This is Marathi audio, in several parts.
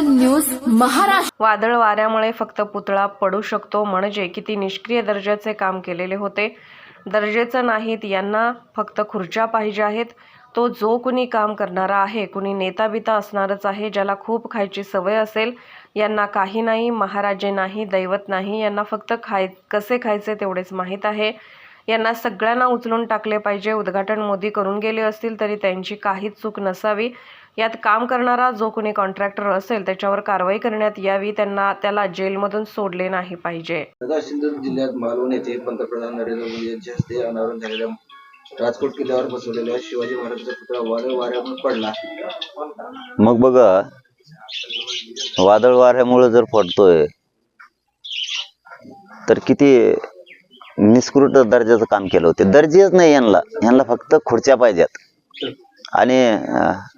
न्यूज महाराष्ट्र. वादळ वाऱ्यामुळे फक्त पुतळा पडू शकतो म्हणजे किती निष्क्रिय दर्जाचे काम केलेले होते दर्जेचं नाहीत. यांना फक्त खुर्च्या पाहिजे आहेत. तो जो कुणी काम करणारा आहे कुणी नेता बिता असणारच आहे ज्याला खूप खायची सवय असेल यांना काही नाही महाराजे नाही दैवत नाही यांना फक्त खाय कसे खायचे तेवढेच माहीत आहे. यांना सगळ्यांना उचलून टाकले पाहिजे. उद्घाटन मोदी करून गेले असतील तरी त्यांची काहीच चूक नसावी. यात काम करणारा जो कोणी कॉन्ट्रॅक्टर असेल त्याच्यावर कारवाई करण्यात यावी. त्यांना त्याला जेलमधून सोडले नाही पाहिजे. सिंधुदुर्ग जिल्ह्यात मालवण येथे पंतप्रधान नरेंद्र मोदी यांच्या हस्ते अनावरण झालेल्या राजकोट किल्ल्यावर बसवलेल्या शिवाजी महाराजांचा पुतळा वादळ वाऱ्यातून पडला. मग बघा वादळ वाऱ्यामुळे जर पडतोय तर किती निष्कृत दर्जाचं काम केलं होते. दर्जेच नाही यांना. यांना फक्त खुर्च्या पाहिजेत. आणि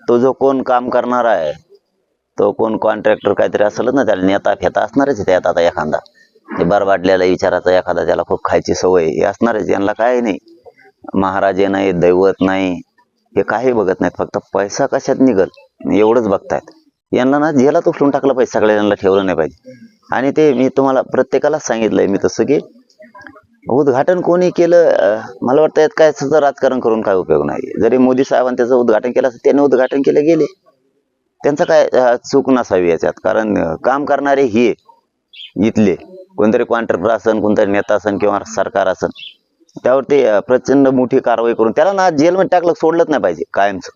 तो जो कोण काम करणार आहे तो कोण कॉन्ट्रॅक्टर काहीतरी असेल ना त्याला नेता फेता असणारच त्यात आता एखादा. हे बरबाडलेला विचाराचा एखादा त्याला खूप खायची सवय हे असणारच. यांना काय नाही. महाराजे नाही दैवत नाही हे काही बघत नाहीत. फक्त पैसा कशात निघल? एवढंच बघतायत. यांना ना झेला उचलून टाकला पाहिजे. सगळ्या यांना ठेवलं नाही पाहिजे. आणि ते मी तुम्हाला प्रत्येकालाच सांगितलंय मी तसं की उद्घाटन कोणी केलं मला वाटतं यात काय राजकारण करून काय उपयोग नाही. जरी मोदी साहेबांनी त्याचं उद्घाटन केलं असं त्यांनी उद्घाटन केलं गेले. त्यांचं काय चूक नसावी याच्यात. कारण काम करणारे हे इथले कोणतरी कॉन्ट्रॅक्टर असन कोणतरी नेता असन किंवा सरकार असन त्यावरती प्रचंड मोठी कारवाई करून त्याला ना जेलमध्ये टाकलं सोडलंच नाही पाहिजे कायमचं.